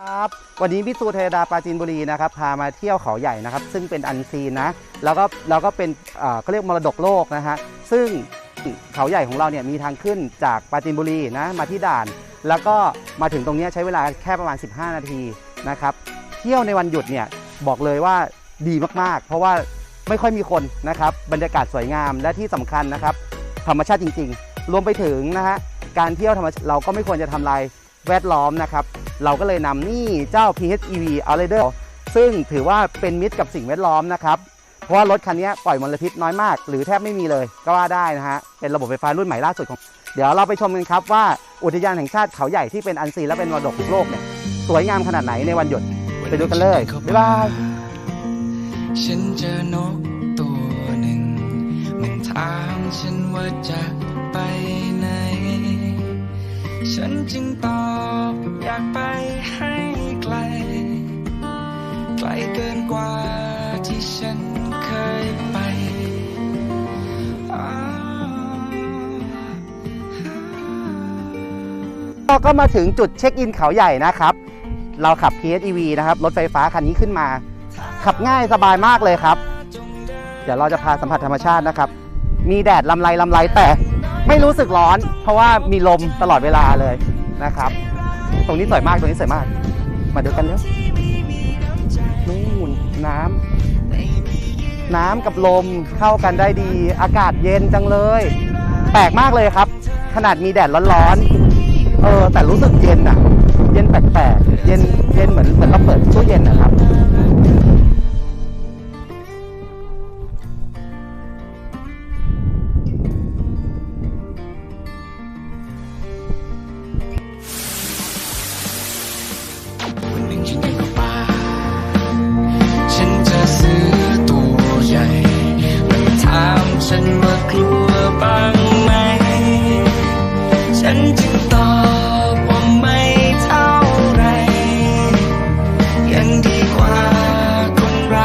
ครับวันนี้พี่ตูเทดาปราจีนบุรีนะครับพามาเที่ยวเขาใหญ่นะครับ ซึ่งเป็นอันซีนนะแล้วก็แล้วก็เป็นอ่าเขาเรียกมรดกโลกนะฮะซึ่งเขาใหญ่ของเราเนี่ยมีทางขึ้นจากปราจีนบุรีนะมาที่ด่าน แล้วก็มาถึงตรงเนี้ยใช้เวลาแค่ประมาณ 15 นาทีนะครับเที่ยวในวันหยุดเนี่ยบอกเลยว่าดีมากๆ เพราะว่าไม่ค่อยมีคนนะครับบรรยากาศสวยงามและที่สำคัญนะครับ ธรรมชาติจริงๆ รวมไปถึงนะฮะการเที่ยวธรรมชาติเราก็ไม่ควรจะทำลาย แวดล้อมนะครับ เราก็เลยนำนี่เจ้า PHEV Outrider ซึ่งถือว่าเป็นมิตรกับสิ่งแวดล้อมนะครับ เพราะว่ารถคันนี้ปล่อยมลพิษน้อยมาก หรือแทบไม่มีเลยก็ว่าได้นะฮะ เป็นระบบไฟฟ้ารุ่นใหม่ล่าสุดของ เดี๋ยวเราไปชมกันครับว่าอุทยานแห่งชาติเขาใหญ่ที่เป็นอันซีนและเป็นมรดกโลกเนี่ยสวยงามขนาดไหนในวันหยุดไปดูกันเลย บ๊ายบาย ฉันเจอนกตัวหนึ่ง มันถามฉันว่าจะไปไหน ฉันจึงตอบอยากไปให้ไกล ไกลเกินกว่าที่ฉันเคยไปอ้าก็มาถึงจุดเช็คอินเขาใหญ่นะครับ เราขับ PHEV นะครับ รถไฟฟ้าคันนี้ขึ้นมา ขับง่ายสบายมากเลยครับ เดี๋ยวเราจะพาสัมผัสธรรมชาตินะครับ มีแดดลำไรลำไรแต่ ไม่รู้สึกร้อน เพราะว่ามีลมตลอดเวลาเลยนะครับ ตรงนี้สวยมากตรงนี้สวยมาก มาดูกันเร็วนู่นน้ำน้ำกับลมเข้ากันได้ดี อากาศเย็นจังเลย แปลกมากเลยครับ ขนาดมีแดดร้อนๆเออแต่รู้สึกเย็นอะเย็นแปลกๆเย็นเย็นเหมือนเหมือนเราเปิดตู้เย็นนะครับ de Deus. Né?